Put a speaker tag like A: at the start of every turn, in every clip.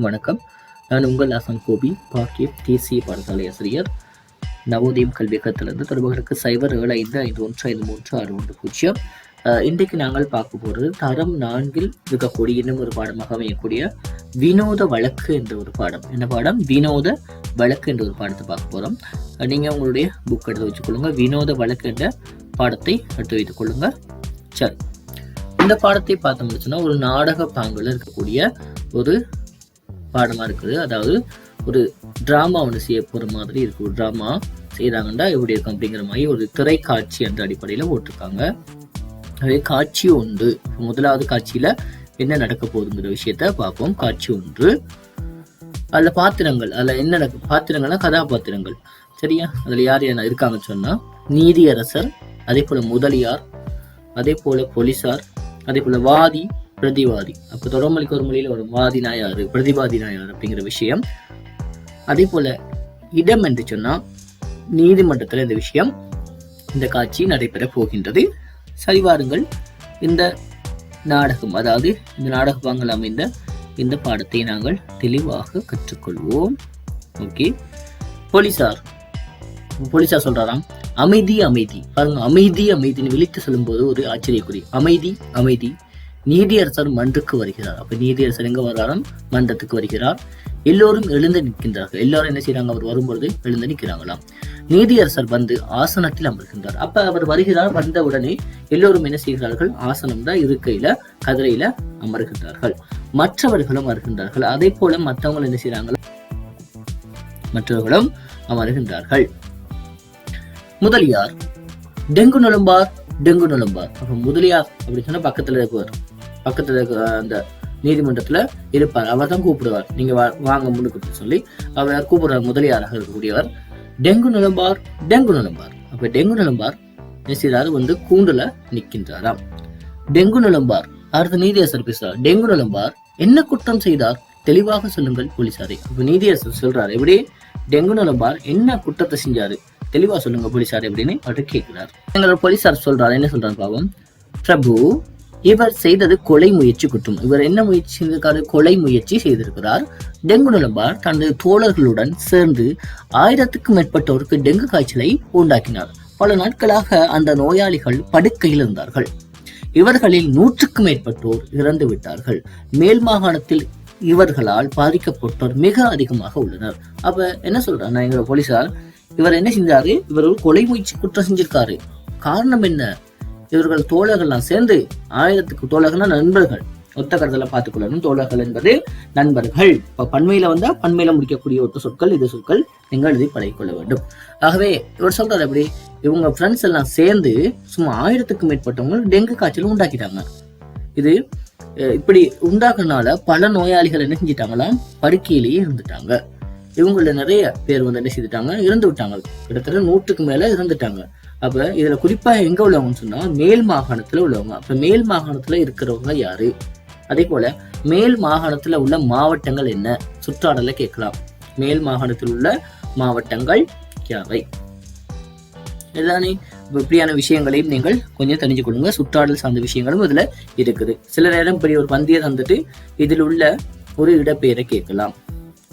A: வணக்கம். நான் உங்கள் ஆசான் கோபி பாக்கிய தேசிய பாடசாலை ஆசிரியர். நவோதயம் கல்வியகத்திலிருந்து தொடர்புகளுக்கு சைபர் ஏழு ஐந்து ஐந்து ஒன்று ஐந்து மூன்று ஆறு ஒன்று பூஜ்ஜியம். இன்றைக்கு நாங்கள் பார்க்க போகிறது தரம் நான்கில் இருக்கக்கூடிய இன்னும் ஒரு பாடமாக அமையக்கூடிய வினோத வழக்கு என்ற ஒரு பாடம். என்ன பாடம்? வினோத வழக்கு என்ற ஒரு பாடத்தை பார்க்க போகிறோம் நீங்கள் உங்களுடைய புக் எடுத்து வச்சுக்கொள்ளுங்க. வினோத வழக்கு என்ற பாடத்தை எடுத்து வைத்துக் கொள்ளுங்க. சரி. இந்த பாடத்தை பார்த்து முடிச்சுன்னா ஒரு நாடக பாங்கில் இருக்கக்கூடிய ஒரு பாடமாக இருக்குது. அதாவது ஒரு ட்ராமா ஒன்று செய்ய போகிற மாதிரி இருக்கு. ஒரு ட்ராமா செய்யறாங்கன்னா எப்படி இருக்கும் அப்படிங்கிற மாதிரி ஒரு திரைக்காட்சி என்ற அடிப்படையில் போட்டிருக்காங்க. அதே காட்சி ஒன்று. முதலாவது காட்சியில் என்ன நடக்க போகுதுங்கிற விஷயத்த பார்ப்போம். காட்சி ஒன்று. அதில் பாத்திரங்கள். அதில் என்ன நடக்கு பாத்திரங்கள்னா கதாபாத்திரங்கள். சரியா? அதில் யார் என்ன இருக்காங்கன்னு சொன்னால் நீதியரசர் அதே போல் முதலியார் அதே போல் போலீசார் அதே போல் வாதி பிரதிவாதி. அப்போ தொடர்மொழிக்கு ஒரு மொழியில் வரும் வாதினா யாரு பிரதிவாதினா யாரு அப்படிங்கிற விஷயம். அதே போல் இடம் என்று சொன்னால் நீதிமன்றத்தில் இந்த விஷயம் இந்த காட்சி நடைபெற போகின்றது. சரிவாருங்கள் இந்த நாடகம் அதாவது இந்த நாடக அமைந்த இந்த பாடத்தை நாங்கள் தெளிவாக கற்றுக்கொள்வோம். ஓகே. போலீசார் போலீசார் சொல்றாராம் அமைதி அமைதி. பாருங்க அமைதி அமைதின்னு விழித்து சொல்லும்போது ஒரு ஆச்சரியக்குறி. அமைதி அமைதி. நீதியரசர் மன்றுக்கு வருகிறார். அப்ப நீதியரசர் எங்க வர்றாராம்? மன்றத்துக்கு வருகிறார். எல்லோரும் எழுந்து நிற்கின்றார்கள். எல்லாரும் என்ன செய்யறாங்க அவர் வரும்பொழுது எழுந்து நிற்கிறாங்களாம். நீதியரசர் வந்து ஆசனத்தில் அமர்கின்றார். அப்ப அவர் வருகிறார் வந்த உடனே எல்லோரும் என்ன செய்கிறார்கள்? ஆசனம் தான் இருக்கையில கதிரையில அமர்கின்றார்கள். மற்றவர்களும் வருகின்றார்கள் அதே போல மற்றவங்க என்ன செய்யறாங்க மற்றவர்களும் அமர்கின்றார்கள். முதலியார் டெங்கு நுழம்பார் டெங்கு நுழம்பார் அப்ப முதலியார் அப்படின்னு சொன்னா பக்கத்துல இருப்பார். பக்கத்துல இருக்க அந்த நீதிமன்றத்துல இருப்பார். அவர் தான் கூப்பிடுவார். நீங்க வா- வாங்க முன்னுக்கு சொல்லி அவர் கூப்பிடுறார் முதலியாராக இருக்கக்கூடியவர். டெங்கு நுழம்பார் டெங்கு நுழம்பார் அப்ப டெங்கு நுழம்பார் என்ன வந்து கூண்டுல நிற்கின்றாராம் டெங்கு நுழம்பார் அடுத்த நீதியரசர் பேசுறார். டெங்கு நுழம்பார் என்ன குற்றம் செய்தார்? தெளிவாக சொல்லுங்கள் போலீசாரை. அப்ப நீதியரசர் சொல்றாரு எப்படி? டெங்கு நுழம்பார் என்ன குற்றத்தை செஞ்சாரு? தெளிவா சொல்லுங்க போலீசார் அப்படின்னு அவர்கிட்ட கேட்கிறார். எங்களோட போலீசார் சொல்றாரு என்ன சொல்றாரு பாவம்? பிரபு இவர் செய்தது கொலை முயற்சி குற்றம். இவர் என்ன முயற்சி செய்திருக்காரு? கொலை முயற்சி செய்திருக்கிறார். டெங்கு நுழம்பார் தனது தோழர்களுடன் சேர்ந்து ஆயிரத்துக்கும் மேற்பட்டோருக்கு டெங்கு காய்ச்சலை உண்டாக்கினார். பல நாட்களாக அந்த நோயாளிகள் படுக்கையில் இருந்தார்கள். இவர்களில் நூற்றுக்கும் மேற்பட்டோர் இறந்து விட்டார்கள். மேல் மாகாணத்தில் இவர்களால் பாதிக்கப்பட்டோர் மிக அதிகமாக உள்ளனர். அப்ப என்ன சொல்றாங்க எங்க போலீசார் இவர் என்ன செஞ்சாரு? இவர் ஒரு கொலை முயற்சி குற்றம் செஞ்சிருக்காரு. காரணம் என்ன? இவர்கள் தோழர்கள்லாம் சேர்ந்து ஆயிரத்துக்கு தோழர்கள்னா நண்பர்கள். ஒத்த கருத்துல பார்த்துக்கொள்ளணும். தோழர்கள் என்பது நண்பர்கள். இப்ப பண்மையில வந்தா பண்மையில முடிக்கக்கூடிய ஒத்த சொற்கள் இது சொற்கள். நீங்கள் இதை பழகிக்கொள்ள வேண்டும். ஆகவே இவர் சொல்றாரு எப்படி? இவங்க ஃப்ரெண்ட்ஸ் எல்லாம் சேர்ந்து சும்மா ஆயிரத்துக்கும் மேற்பட்டவங்க டெங்கு காய்ச்சல் உண்டாக்கிட்டாங்க. இது இப்படி உண்டாக்குறதுனால பல நோயாளிகள் என்ன செஞ்சிட்டாங்களாம் படுக்கையிலேயே இருந்துட்டாங்க இவங்கள நிறைய பேர் வந்து என்ன செய்துட்டாங்க? இறந்து விட்டாங்க கிட்டத்தட்ட நூற்றுக்கு மேல இறந்துட்டாங்க. அப்ப இதுல குறிப்பா எங்க உள்ளவங்கன்னு சொன்னா மேல் மாகாணத்துல உள்ளவங்க. அப்ப மேல் மாகாணத்துல இருக்கிறவங்க யாரு? அதே போல மேல் மாகாணத்துல உள்ள மாவட்டங்கள் என்ன? சுற்றாடல கேட்கலாம். மேல் மாகாணத்தில் உள்ள மாவட்டங்கள் யாவை? இதுதானே? இப்படியான விஷயங்களையும் நீங்கள் கொஞ்சம் தெரிஞ்சு கொள்ளுங்க. சுற்றாடல் சார்ந்த விஷயங்களும் இதுல இருக்குது. சில நேரம் இப்படி ஒரு பந்தியை தந்துட்டு இதில் உள்ள ஒரு இடப்பெயரை கேட்கலாம்.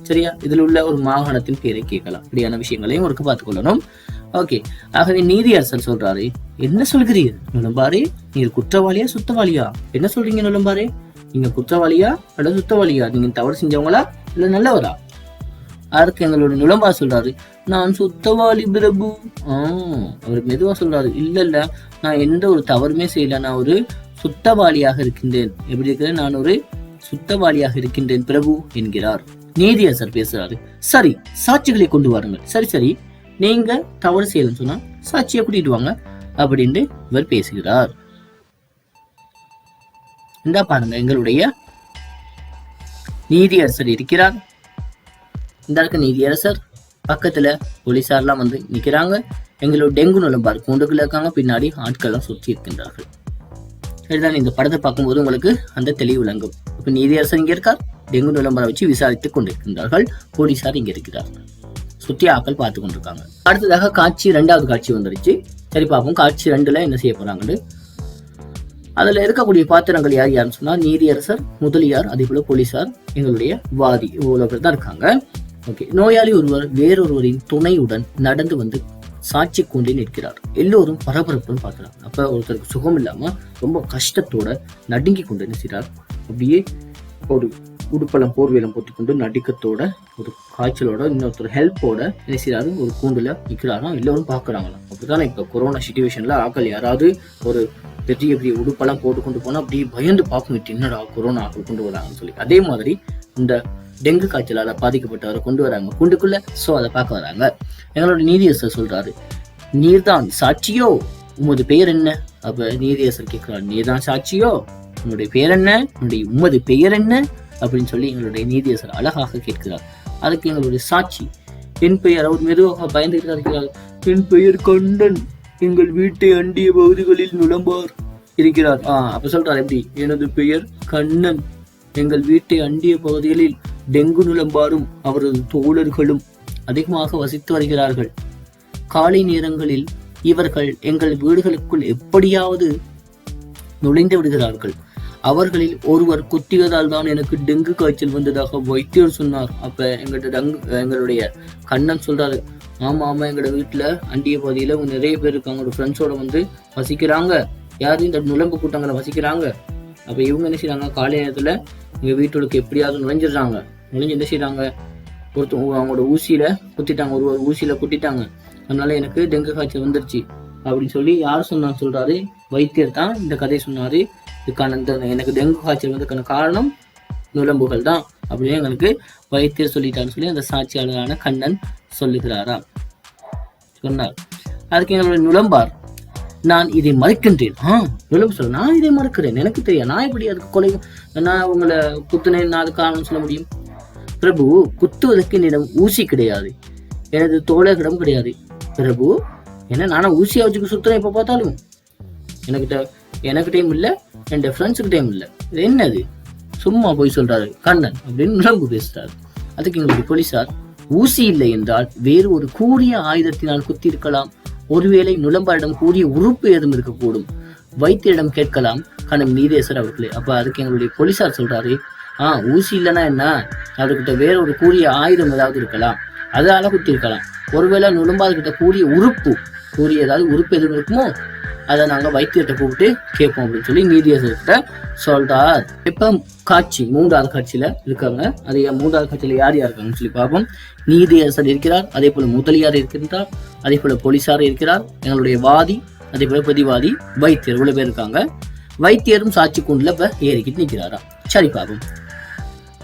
A: சரியா? இதில் உள்ள ஒரு மாகாணத்தின் பேரை கேட்கலாம். இப்படியான விஷயங்களையும் ஒருக்கு பார்த்துக்கொள்ளணும் ஓகே ஆகவே நீதியரசர் சொல்றாரு என்ன சொல்கிறீர்? நுழம்பாரே நீர் குற்றவாளியா சுத்தவாளியா? என்ன சொல்றீங்க நுழம்பாரே நீங்க குற்றவாளியா அல்லது சுத்தவாளியா? நீங்க தவறு செஞ்சவங்களா இல்ல நல்லவரா? அதுக்கு எங்களோட நுழம்பா சொல்றாரு நான் சுத்தவாளி பிரபு. ஆ அவர் மெதுவா சொல்றாரு இல்ல இல்ல நான் எந்த ஒரு தவறுமே செய்யல. நான் ஒரு சுத்தவாளியாக இருக்கின்றேன். எப்படி இருக்கிறேன்? நான் ஒரு சுத்தவாளியாக இருக்கின்றேன் பிரபு என்கிறார். நீதியரசர் பேசுறாரு சரி சாட்சிகளை கொண்டு வாருங்கள். சரி சரி நீங்க தவறு செய்யலன்னு சொன்னா சாட்சியை கூட்டிட்டு வாங்க அப்படின்ட்டு இவர் பேசுகிறார். இந்த பாருங்க எங்களுடைய நீதியரசர் இருக்கிறார். இந்த இருக்க நீதியரசர் பக்கத்துல போலீஸார்லாம் வந்து நிக்கிறாங்க. எங்களோட டெங்கு நுழம்பார் கூண்டுக்குள்ள இருக்காங்க. பின்னாடி ஆட்கள்லாம் சுற்றி இருக்கின்றார்கள். சரிதான்? இந்த படத்தை பார்க்கும்போது உங்களுக்கு அந்த தெளிவு விளங்கும். இப்ப நீதியரசர் இங்க இருக்கார் டெங்கு நுழம்பரை வச்சு விசாரித்துக் கொண்டிருக்கின்றார்கள். போலீசார் இங்க இருக்கிறார்கள். சுற்றி ஆக்கள் பார்த்து கொண்டிருக்காங்க. அடுத்ததாக காட்சி ரெண்டாவது காட்சி வந்துருச்சு. சரி பார்ப்போம். காட்சி ரெண்டுல என்ன செய்ய போறாங்கன்னு. அதுல இருக்கக்கூடிய பாத்திரங்கள் யார் யாருன்னு சொன்னா நீதியரசர் முதலியார் அதே போல போலீசார் எங்களுடைய வாதி இவ்வளவு பேர் தான் இருக்காங்க. ஓகே நோயாளி ஒருவர் வேறொருவரின் துணையுடன் நடந்து வந்து சாட்சி கொண்டே நிற்கிறார். எல்லோரும் பரபரப்புன்னு பார்க்கிறாங்க அப்ப ஒருத்தருக்கு சுகம் இல்லாம ரொம்ப கஷ்டத்தோட நடுங்கி கொண்டு நிற்கிறார் அப்படியே ஒரு உடுப்பெல்லாம் போர்வையெல்லாம் போட்டுக்கொண்டு நடுக்கத்தோட ஒரு காய்ச்சலோட இன்னொருத்தர் ஹெல்ப்போட நினைச்சாரு ஒரு கூண்டுல நிற்கிறாராம் எல்லோரும் பாக்குறாங்களாம் அப்படித்தானே இப்ப கொரோனா சுச்சுவேஷன்ல ஆக்கள் யாராவது ஒரு பெரிய பெரிய உடுப்பெல்லாம் போட்டு கொண்டு போனா அப்படியே பயந்து பார்க்கும் என்னடா கொரோனா ஆக்கள் கொண்டு வராங்கன்னு சொல்லி. அதே மாதிரி இந்த டெங்கு காய்ச்சலால பாதிக்கப்பட்டவரை கொண்டு வராங்க. கூண்டுக்குள்ள சோ அதை பார்க்க வராங்க. எங்களோட நீதியரசர் சொல்றாரு நீர்தான் சாட்சியோ? உமது பெயர் என்ன? அப்ப நீதியரசர் கேட்கிறார் நீர்தான் சாட்சியோ? உன்னுடைய பெயர் என்ன? உன்னுடைய உமது பெயர் என்ன? அப்படின்னு சொல்லி எங்களுடைய நீதியரசர் அழகாக கேட்கிறார். அதுக்கு எங்களுடைய சாட்சி என் பெயர் அவர் மெதுவாக பயந்து இருக்கிறார். என் பெயர் கண்டன் எங்கள் வீட்டை அண்டிய பகுதிகளில் நுழம்பார் இருக்கிறார். ஆ அப்ப சொல்றார் எப்படி? எனது பெயர் கண்ணன் எங்கள் வீட்டை அண்டிய பகுதிகளில் டெங்கு நுழம்பாரும் அவரது தோழர்களும் அதிகமாக வசித்து வருகிறார்கள். காலை நேரங்களில் இவர்கள் எங்கள் வீடுகளுக்குள் எப்படியாவது நுழைந்து விடுகிறார்கள். அவர்களில் ஒருவர் குத்தியதால் தான் எனக்கு டெங்கு காய்ச்சல் வந்ததாக வைத்தியர் சொன்னார். அப்போ எங்கள்கிட்ட டங்கு எங்களுடைய கண்ணன் சொல்கிறாரு ஆமாம் ஆமாம் எங்களோட வீட்டில் அண்டிய பாதியில் நிறைய பேர் இருக்காங்க. அவங்களோட ஃப்ரெண்ட்ஸோட வந்து வசிக்கிறாங்க. யாரும் இந்த நுழம்பு கூட்டங்களை வசிக்கிறாங்க? அப்போ இவங்க என்ன செய்கிறாங்க காலை நேரத்தில் எங்கள் வீட்டுக்கு எப்படியாவது நுழைஞ்சிடுறாங்க. நுழைஞ்சு என்ன செய்கிறாங்க ஒருத்தவங்க அவங்களோட ஊசியில் குத்திட்டாங்க. ஒரு ஒரு ஊசியில் குத்திட்டாங்க. அதனால எனக்கு டெங்கு காய்ச்சல் வந்துருச்சு. அப்படின்னு சொல்லி யார் சொன்னான்னு சொல்கிறாரு வைத்தியர் தான் இந்த கதையை சொன்னார். இதுக்கான இந்த எனக்கு டெங்கு காய்ச்சல் வந்ததுக்கான காரணம் நுழம்புகள் தான் அப்படின்னு எங்களுக்கு வைத்தியர் சொல்லிட்டான்னு சொல்லி அந்த சாட்சியாளரான கண்ணன் சொல்லுகிறாரா சொன்னார். அதுக்கு எங்களுடைய நுழம்பார் நான் இதை மறுக்கின்றேன். ஆ நுழம்பு சொல்ல நான் இதை மறுக்கிறேன். எனக்கு தெரியும் நான் எப்படி அதுக்கு கொலை நான் உங்களை குத்துனேன் நான் அது காரணம் சொல்ல முடியும்? பிரபு குத்துவதற்கு என்னிடம் ஊசி கிடையாது. எனது தோழர்களிடம் கிடையாது. பிரபு என்ன நானும் ஊசியா வச்சுக்க சுத்துறேன் எப்ப பார்த்தாலும். எனக்கிட்ட எனக்கிட்டையும் இல்லை என் ஃப்ரெண்ட்ஸுக்கு டைம் இல்லை. இது என்னது? சும்மா போய் சொல்றாரு கண்ணன் அப்படின்னு நுழம்பு பேசுறாரு. அதுக்கு எங்களுடைய போலீசார் ஊசி இல்லை என்றால் வேறு ஒரு கூறிய ஆயுதத்தினால் குத்தியிருக்கலாம். ஒருவேளை நுழம்பாரிடம் கூறிய உறுப்பு ஏதும் இருக்கக்கூடும். வைத்தியரிடம் கேட்கலாம். கண்ணன் நீதேசர் அவர்களே. அப்ப அதுக்கு எங்களுடைய போலீசார் சொல்றாரு ஆ ஊசி இல்லைன்னா என்ன? அவர்கிட்ட வேற ஒரு கூறிய ஆயுதம் ஏதாவது இருக்கலாம். அதால குத்தி இருக்கலாம் ஒருவேளை நுழம்பாதுகிட்ட கூறிய உறுப்பு கூறிய ஏதாவது உறுப்பு எதுவும் இருக்குமோ அதை நாங்க வைத்தியர்கிட்ட கூப்பிட்டு கேட்போம் அப்படின்னு சொல்லி நீதியரசர்கிட்ட சொல்றார். இப்போ காட்சி மூன்றாவது காட்சியில இருக்காங்க. அது மூன்றாவது காட்சியில யார் யார் இருக்காங்கன்னு சொல்லி பார்ப்போம். நீதியரசர் இருக்கிறார் அதே போல முதலியார் இருக்கின்றார் அதே போல போலீஸார் இருக்கிறார் எங்களுடைய வாதி அதே போல பிரதிவாதி வைத்தியர் இவ்வளவு பேர் இருக்காங்க. வைத்தியரும் சாட்சி கூண்டுல இப்போ ஏறிக்கிட்டு நிற்கிறாரா சரி பார்ப்போம்.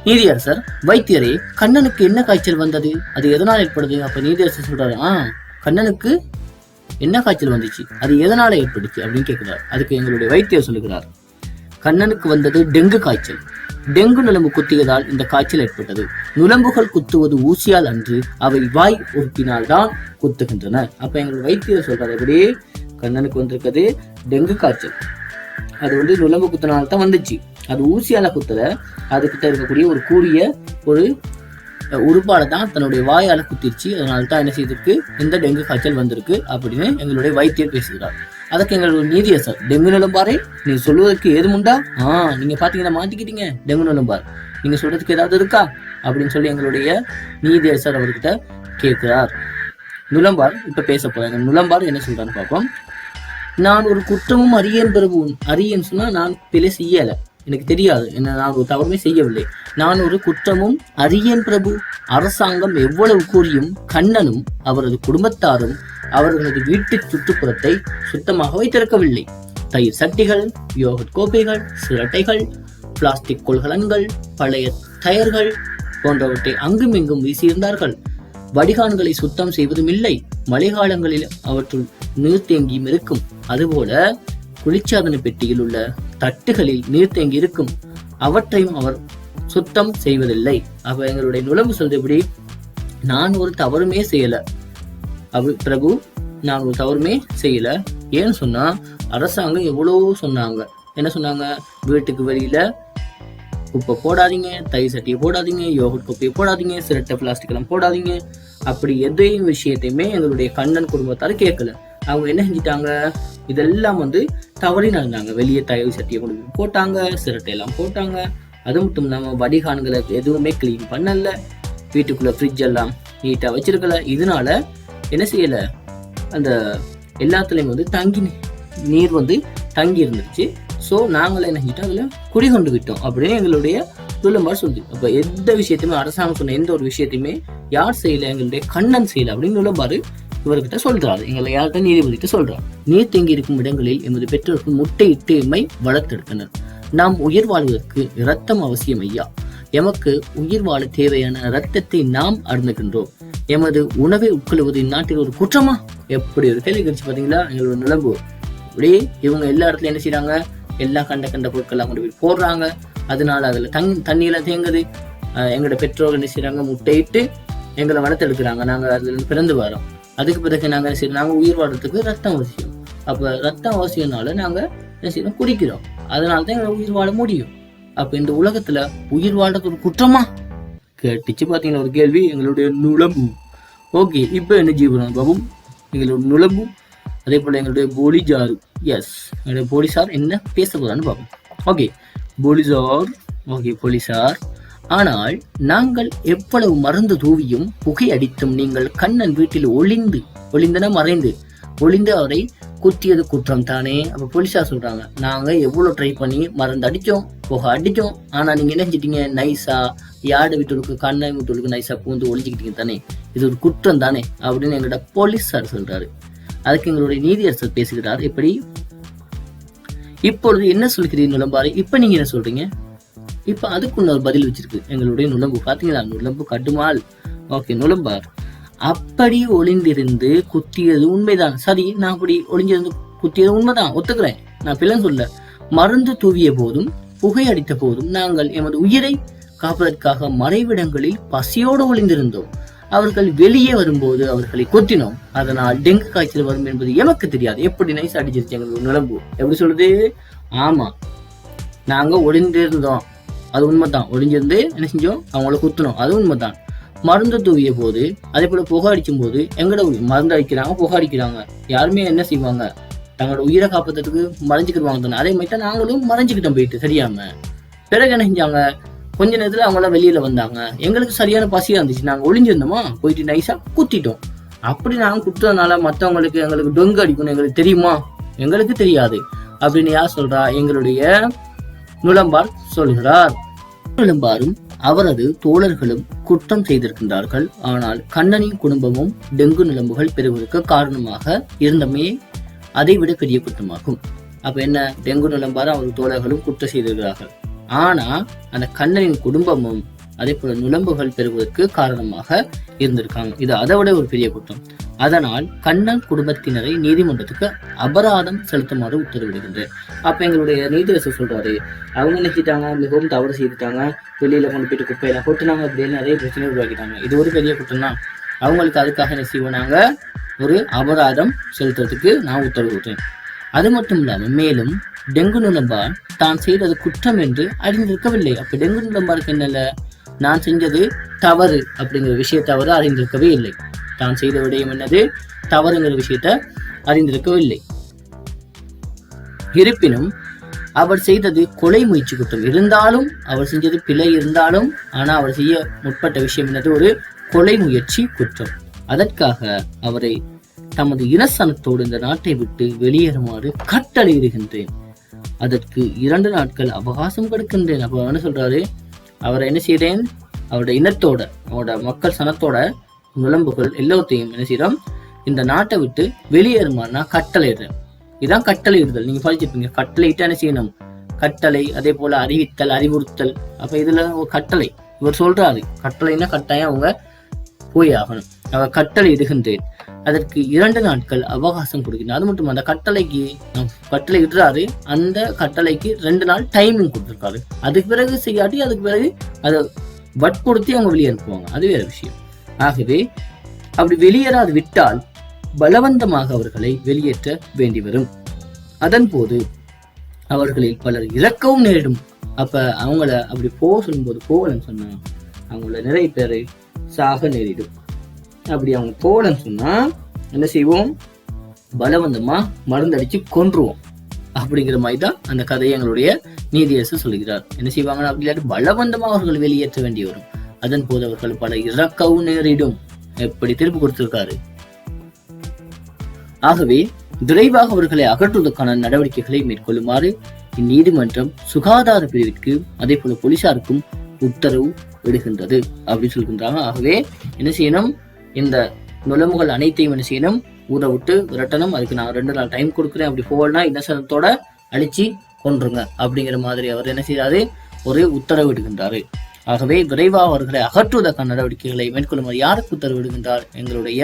A: நீதியரசர் வைத்தியரே கண்ணனுக்கு என்ன காய்ச்சல் வந்தது? அது எதனால் ஏற்படுது? அப்ப நீதியரசர் சொல்றாரு ஆ கண்ணனுக்கு என்ன காய்ச்சல் வந்துச்சு? அது எதனால ஏற்பட்டுச்சு அப்படின்னு கேட்கிறார். அதுக்கு எங்களுடைய வைத்தியர் சொல்லுகிறார். கண்ணனுக்கு வந்தது டெங்கு காய்ச்சல். டெங்கு நுழம்பு குத்தியதால் இந்த காய்ச்சல் ஏற்பட்டது. நுழம்புகள் குத்துவது ஊசியால் அன்று அவை வாய் உறுப்பினால் தான் குத்துகின்றன. அப்ப எங்களுடைய வைத்தியர் சொல்றாரு எப்படி? கண்ணனுக்கு வந்திருக்கிறது டெங்கு காய்ச்சல். அது வந்து நுழம்பு குத்தினால்தான் வந்துச்சு. அது ஊசியால குத்தல. அதுகிட்ட இருக்கக்கூடிய ஒரு கூடிய ஒரு உறுப்பால தான் தன்னுடைய வாயால குத்திருச்சு. அதனால தான் என்ன செய்திருக்கு? இந்த டெங்கு காய்ச்சல் வந்திருக்கு அப்படின்னு எங்களுடைய வைத்தியர் பேசுகிறார். அதுக்கு எங்களுடைய நீதியரசர் டெங்கு நிலம்பாரே நீ சொல்வதற்கு ஏதுமுண்டா ஆ நீங்க பாத்தீங்கன்னா மாட்டிக்கிட்டீங்க. டெங்கு நிலம்பார் நீங்க சொல்றதுக்கு ஏதாவது இருக்கா? அப்படின்னு சொல்லி எங்களுடைய நீதியரசர் அவர்கிட்ட கேட்கிறார். நுளம்பார் இப்ப பேச போறாங்க நுழம்பார் என்ன சொல்றான்னு பார்ப்போம் நான் ஒரு குற்றமும் அறியேன் பிரபு அறியேன் சொன்னா நான் பிழை செய்யலை. எனக்கு தெரியாது. என்ன நான் ஒரு தவறுமே செய்யவில்லை. நான் ஒரு குற்றமும் அரியன் பிரபு அரசாங்கம் எவ்வளவு கூறியும் கண்ணனும் அவரது குடும்பத்தாரும் அவர்களது வீட்டு சுற்றுப்புறத்தை சுத்தமாக வைத்திருக்கவில்லை. தயிர் சட்டிகள் யோகட் கோப்பைகள் சிரட்டைகள் பிளாஸ்டிக் கொள்கலன்கள் பழைய டயர்கள் போன்றவற்றை அங்கும் இங்கும் வீசியிருந்தார்கள். வடிகான்களை சுத்தம் செய்வதும் இல்லை. மழைக்காலங்களில் அவற்றுள் நீர் தேங்கியும் இருக்கும். அதுபோல குளிர்சாதன பெட்டியில் உள்ள தட்டுகளில் நீர் தேங்கி இருக்கும் அவற்றையும் அவர் சுத்தம் செய்வதில்லை. அப்ப எங்களுடைய நுழம்பு சொல்றபடி நான் ஒரு தவறுமே செய்யல. அவ பிரபு நான் ஒரு தவறுமே செய்யல. ஏன்னு சொன்னா அரசாங்கம் எவ்வளவோ சொன்னாங்க. என்ன சொன்னாங்க? வீட்டுக்கு வெளியில குப்பை போடாதீங்க தயிர் சட்டியை போடாதீங்க யோகட் குப்பையை போடாதீங்க சிரட்டை பிளாஸ்டிக் எல்லாம் போடாதீங்க. அப்படி எதையும் விஷயத்தையுமே எங்களுடைய கண்ணன் குடும்பத்தார் கேட்கல. அவங்க என்ன செஞ்சிட்டாங்க? இதெல்லாம் வந்து தவறி நடந்தாங்க வெளியே தயவு சட்டியை கொண்டு போட்டாங்க சிரட்டை எல்லாம் போட்டாங்க. அது மட்டும் இல்லாமல் வடிகான்களை எதுவுமே க்ளீன் பண்ணல. வீட்டுக்குள்ளே ஃப்ரிட்ஜ் எல்லாம் நீட்டாக வச்சிருக்கல. இதனால என்ன செய்யலை? அந்த எல்லாத்துலேயும் வந்து தங்கி நீர் வந்து தங்கி இருந்துச்சு ஸோ நாங்கள் என்ன செஞ்சிட்டோம்? அதில் குடிகொண்டு விட்டோம் அப்படின்னு எங்களுடைய துள்ளம்பாடு சொல்லுது. அப்போ எந்த விஷயத்தையுமே அரசாங்கம் சொன்ன எந்த ஒரு விஷயத்தையுமே யார் செய்யலை? எங்களுடைய கண்ணன் செய்யலை அப்படின்னு நுழம்பாரு இவர்கிட்ட சொல்றாரு. எங்களை யார்கிட்ட நீதிபதிக்கு சொல்றாரு. நீர் தேங்கி இருக்கும் இடங்களில் எமது பெற்றோர்கள் முட்டையிட்டு எம்மை வளர்த்தெடுத்தனர். நாம் உயிர் வாழ்வதற்கு இரத்தம் அவசியம் ஐயா. எமக்கு உயிர் வாழ தேவையான இரத்தத்தை நாம் அருந்துகின்றோம். எமது உணவை உட்கொள்வது இந்நாட்டில் ஒரு குற்றமா? எப்படி? ஒரு கேள்வி கழிச்சு பாத்தீங்களா? எங்களோட நிலம்பு. அப்படியே இவங்க எல்லா இடத்துல என்ன செய்றாங்க? எல்லா கண்ட கண்ட பொருட்கள்லாம் கொண்டு போய் போடுறாங்க. அதனால அதுல தங் தண்ணியெல்லாம் தேங்குது. எங்களோட பெற்றோர்கள் என்ன செய்யறாங்க முட்டையிட்டு எங்களை வளர்த்தெடுக்கிறாங்க. நாங்க அதுல பிறந்து வரோம் அதுக்கு பிறகு நாங்கள் என்ன செய்யறோம்? உயிர் வாழ்றதுக்கு ரத்தம் அவசியம் அப்போ ரத்தம் அவசியம்னால நாங்கள் என்ன செய்யறோம்? குடிக்கிறோம். அதனால தான் எங்களை உயிர் வாழ முடியும். அப்போ இந்த உலகத்தில் உயிர் வாழ்றது ஒரு குற்றமா? கேட்டுச்சு பார்த்தீங்கன்னா ஒரு கேள்வி. எங்களுடைய நுழம்பு. ஓகே இப்போ என்ன ஜீவனம் பாபும் எங்களோட நுழம்பும் அதே போல் எங்களுடைய போலிஜாரு எஸ் எங்களுடைய போலீஸார் என்ன பேச போகிறான்னு பார்ப்போம் ஓகே போலீஸார் ஓகே போலீஸார் ஆனால் நாங்கள் எவ்வளவு மருந்து தூவியும் புகை அடித்தும் நீங்கள் கண்ணன் வீட்டில் ஒளிந்து ஒளிந்தன மறைந்து ஒளிந்து அவரை குத்தியது குற்றம் தானே? அப்ப போலீஸார் சொல்றாங்க நாங்க எவ்வளவு ட்ரை பண்ணி மருந்து அடிச்சோம் புகை அடிச்சோம் ஆனா நீங்க என்ன செஞ்சிட்டீங்க? நைஸா யாடு வீட்டுக்கு கண்ணன் வீட்டுக்கு நைஸா பூந்து ஒழிஞ்சுக்கிட்டீங்க தானே? இது ஒரு குற்றம் தானே? அப்படின்னு எங்களோட போலீஸார் சொல்றாரு. அதுக்கு எங்களுடைய நீதியரசர் பேசுகிறார் எப்படி? இப்பொழுது என்ன சொல்கிறீர்கள் நுழம்பாரு இப்ப நீங்க என்ன சொல்றீங்க? இப்ப அதுக்கு ஒரு பதில் வச்சிருக்கு. எங்களுடைய நுழம்பு. பார்த்தீங்களா நுழம்பு கட்டுமால். ஓகே நுழம்பார் அப்படி ஒளிந்திருந்து குத்தியது உண்மைதான். சரி நான் அப்படி ஒளிஞ்சிருந்து குத்தியது உண்மைதான். ஒத்துக்கிறேன். நான் பிள்ளை சொல்ல. மருந்து தூவிய போதும் புகை அடித்த போதும் நாங்கள் எமது உயிரை காப்பதற்காக மறைவிடங்களில் பசியோடு ஒளிந்திருந்தோம். அவர்கள் வெளியே வரும்போது அவர்களை கொத்தினோம். அதனால் டெங்கு காய்ச்சல் வரும் என்பது எமக்கு தெரியாது. எப்படி நைஸ் அடிச்சிருச்சு எங்களுக்கு நுழம்பு? எப்படி சொல்றது? ஆமா. நாங்க ஒளிந்திருந்தோம். அது உண்மைதான். ஒளிஞ்சிருந்து என்ன செஞ்சோம்? அவங்கள குத்துனோம். அது உண்மைதான். மருந்து தூவிய போது அதே போல புகை அடிக்கும் போது எங்கட மருந்து அடிக்கிறாங்க புகை அடிக்கிறாங்க. யாருமே என்ன செய்வாங்க? தங்களோட உயிரை காப்பாத்துறதுக்கு மறைஞ்சிக்கிடுவாங்க தானே. அதே மாதிரி தான் நாங்களும் மறைஞ்சிக்கிட்டோம் போயிட்டு தெரியாம பிறகு என்ன செஞ்சாங்க? கொஞ்ச நேரத்துல அவங்க எல்லாம் வெளியில வந்தாங்க. எங்களுக்கு சரியான பசியா இருந்துச்சு. நாங்க ஒளிஞ்சிருந்தோமா? போயிட்டு நைஸா குத்திட்டோம். அப்படி நாங்க குத்துறதுனால மத்தவங்களுக்கு எங்களுக்கு டொங்கு அடிக்கணும் எங்களுக்கு தெரியுமா? எங்களுக்கு தெரியாது. அப்படின்னு யார் சொல்றா? எங்களுடைய நுளம்பார் சொல்கிறார். நுளம்பாரும் அவரது தோழர்களும் குற்றம் செய்திருக்கின்றார்கள். ஆனால் கண்ணனின் குடும்பமும் டெங்கு நிலம்புகள் பெறுவதற்கு காரணமாக இருந்தமே அதைவிட பெரிய குற்றமாகும். அப்ப என்ன? டெங்கு நிலம்பாரு அவரது தோழர்களும் குற்றம் செய்திருக்கிறார்கள். ஆனா அந்த கண்ணனின் குடும்பமும் அதே போல நுழம்புகள் பெறுவதற்கு காரணமாக இருந்திருக்காங்க. இது அதை விட ஒரு பெரிய குற்றம். அதனால் கண்ணன் குடும்பத்தினரை நீதிமன்றத்துக்கு அபராதம் செலுத்துமாறு உத்தரவிடுகின்றேன் அப்ப எங்களுடைய நீதிரசர் சொல்றாரு அவங்க நினைச்சிட்டாங்க மிகவும் தவறு செய்துட்டாங்க வெளியில கொண்டு போயிட்டு குப்பையெல்லாம் கொட்டினாங்க அப்படின்னு நிறைய பிரச்சனை உருவாக்கிட்டாங்க. இது ஒரு பெரிய குற்றம் தான் அவங்களுக்கு அதுக்காக என்ன செய்வோம் ஒரு அபராதம் செலுத்துறதுக்கு நான் உத்தரவிடுறேன் அது மட்டும் இல்லாமல் மேலும் டெங்கு நுழம்பார் தான் செய்தது குற்றம் என்று அறிந்திருக்கவில்லை. அப்ப டெங்கு நுழம்பாருக்கு என்னல நான் செஞ்சது தவறு அப்படிங்கிற விஷயத்தை அவர் அறிந்திருக்கவே இல்லை. தான் செய்த விடயம் என்னது? தவறுங்கிற விஷயத்த அறிந்திருக்கவில்லை. இருப்பினும் அவர் செய்தது கொலை முயற்சி குற்றம் இருந்தாலும் அவர் செஞ்சது பிழை இருந்தாலும் ஆனா அவர் செய்ய முற்பட்ட விஷயம் என்னது? ஒரு கொலை முயற்சி குற்றம். அதற்காக அவரை தமது இனசனத்தோடு இந்த நாட்டை விட்டு வெளியேறுமாறு கட்டளையிடுகின்றேன். அதற்கு இரண்டு நாட்கள் அவகாசம் கொடுக்கின்றேன். அப்ப என்ன சொல்றாரு? அவரை என்ன செய்கிறேன் அவருடைய இனத்தோட அவரோட மக்கள் சனத்தோட நுழம்புகள் எல்லாத்தையும் என்ன செய்கிறோம் இந்த நாட்டை விட்டு வெளியேறுமாறு கட்டளையிடுறேன். இதுதான் கட்டளையிடுதல். நீங்கள் படிச்சிருப்பீங்க கட்டளையிட்டு என்ன செய்யணும்? கட்டளை அதே போல அறிவித்தல் அறிவுறுத்தல். அப்போ இதில் ஒரு கட்டளை. இவர் சொல்கிறாரு கட்டளைன்னா கட்டாயம் அவங்க போய் ஆகணும். அவர் கட்டளை இடுகின்றேன் அதற்கு இரண்டு நாட்கள் அவகாசம் கொடுக்கிறேன் அது மட்டும் அந்த கட்டளைக்கு கட்டளை இடுறாரு. அந்த கட்டளைக்கு ரெண்டு நாள் டைமிங் கொடுத்துருக்காரு. அதுக்கு பிறகு செய்யாட்டி அதுக்கு பிறகு அதை வற்புறுத்தி அவங்க வெளியே அனுப்புவாங்க. அது வேற விஷயம். ஆகவே அப்படி வெளியேறாது விட்டால் பலவந்தமாக அவர்களை வெளியேற்ற வேண்டி வரும். அதன் போது அவர்களில் பலர் இறக்கவும் நேரிடும். அப்ப அவங்கள அப்படி போக சொல்லும்போது போகலன்னு சொன்னா அவங்கள நிறைய பேரை சாக நேரிடும். அப்படி அவங்க போகலன்னு சொன்னால் என்ன செய்வோம்? பலவந்தமாக மருந்தடிச்சு கொன்றுவோம். அப்படிங்கிற மாதிரி தான் அந்த கதையை எங்களுடைய நீதியரசு சொல்கிறார் என்ன செய்வாங்க அப்படி இல்லாட்டி பலவந்தமாக அவர்கள் வெளியேற்ற வேண்டி வரும். அதன் போது அவர்கள் பல இறக்கவும் நேரிடும். எப்படி திருப்பி கொடுத்திருக்காரு? ஆகவே விரைவாக அவர்களை அகற்றுவதற்கான நடவடிக்கைகளை மேற்கொள்ளுமாறு இந்நீதிமன்றம் சுகாதார பிரிவிற்கு அதே போல போலீசாருக்கும் உத்தரவு விடுகின்றது அப்படின்னு சொல்கின்றாங்க. ஆகவே என்ன செய்யணும்? இந்த நுழம்புகள் அனைத்தையும் என்ன செய்யணும்? ஊற விட்டு விரட்டணும். அதுக்கு நான் ரெண்டு நாள் டைம் கொடுக்குறேன். அப்படி போகலனா இன்னசனத்தோட அழிச்சு கொன்றுங்க. அப்படிங்கிற மாதிரி அவர் என்ன செய்யறாரு ஒரு உத்தரவிடுகின்றாரு. ஆகவே விரைவாக அவர்களை அகற்றுவதற்கான நடவடிக்கைகளை மேற்கொள்ளுமாறு யாருக்கு உத்தரவிடுகின்றார்? எங்களுடைய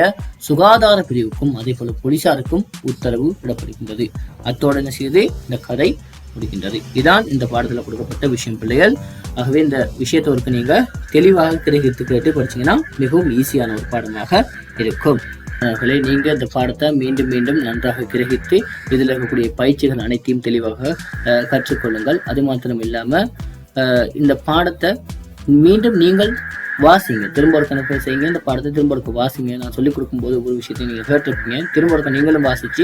A: சுகாதார பிரிவுக்கும் அதே போல போலீசாருக்கும் உத்தரவு விடப்படுகின்றது. அத்தோடு என்ன செய்து இந்த கதை முடிகின்றது. இதான் இந்த பாடத்துல கொடுக்கப்பட்ட விஷயம் பிள்ளைகள். ஆகவே இந்த விஷயத்தோருக்கு நீங்க தெளிவாக கிரகித்து கேட்டு படிச்சீங்கன்னா மிகவும் ஈஸியான ஒரு பாடமாக இருக்கும். அவர்களே நீங்க இந்த பாடத்தை மீண்டும் மீண்டும் நன்றாக கிரகித்து இதில் இருக்கக்கூடிய பயிற்சிகள் அனைத்தையும் தெளிவாக அஹ், கற்றுக்கொள்ளுங்கள். அது மாத்திரம் இல்லாம இந்த பாடத்தை மீண்டும் நீங்கள் வாசிங்க. திரும்ப ஒரு கணக்கு செய்யுங்க இந்த பாடத்தை திரும்ப ஒருக்க வாசிங்க. நான் சொல்லிக் கொடுக்கும்போது ஒரு விஷயத்தை நீங்கள் கேட்டிருப்பீங்க திரும்ப ஒரு நீங்களும் வாசித்து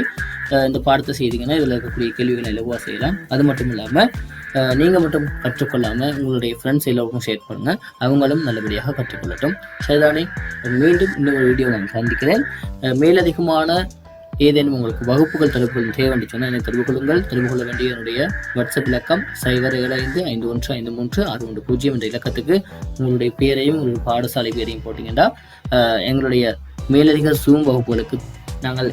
A: இந்த பாடத்தை செய்தீங்கன்னா இதில் இருக்கக்கூடிய கேள்விகளை இலகுவாக செய்யலாம். அது மட்டும் இல்லாமல் நீங்கள் மட்டும் கற்றுக்கொள்ளாமல் உங்களுடைய ஃப்ரெண்ட்ஸ் எல்லோருக்கும் ஷேர் பண்ணுங்கள் அவங்களும் நல்லபடியாக கற்றுக்கொள்ளட்டும். சரிதானே? மீண்டும் இன்னொரு வீடியோ நான் சந்திக்கிறேன். மேலதிகமான ஏதேனும் உங்களுக்கு வகுப்புகள் தொடர்புகள் தேவை என்று சொன்னால் என்னை தொடர்பு கொள்ளுங்கள். தொடர்பு கொள்ள வேண்டிய என்னுடைய வாட்ஸ்அப் இலக்கம் சைபர் ஏழு ஐந்து ஐந்து ஒன்று ஐந்து மூன்று ஆறு ஒன்று பூஜ்ஜியம் என்ற இலக்கத்துக்கு உங்களுடைய பேரையும் உங்களுடைய பாடசாலை பேரையும் போட்டிங்கன்னா எங்களுடைய மேலதிக சூம் வகுப்புகளுக்கு நாங்கள்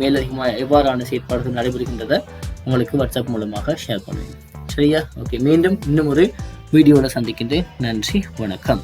A: மேலதிகமாக எவ்வாறான செயற்பாடுகள் நடைபெறுகின்றதை உங்களுக்கு வாட்ஸ்அப் மூலமாக ஷேர் பண்ணுவேன். சரியா? ஓகே மீண்டும் இன்னும் ஒரு வீடியோவில் சந்திக்கின்றேன். நன்றி வணக்கம்.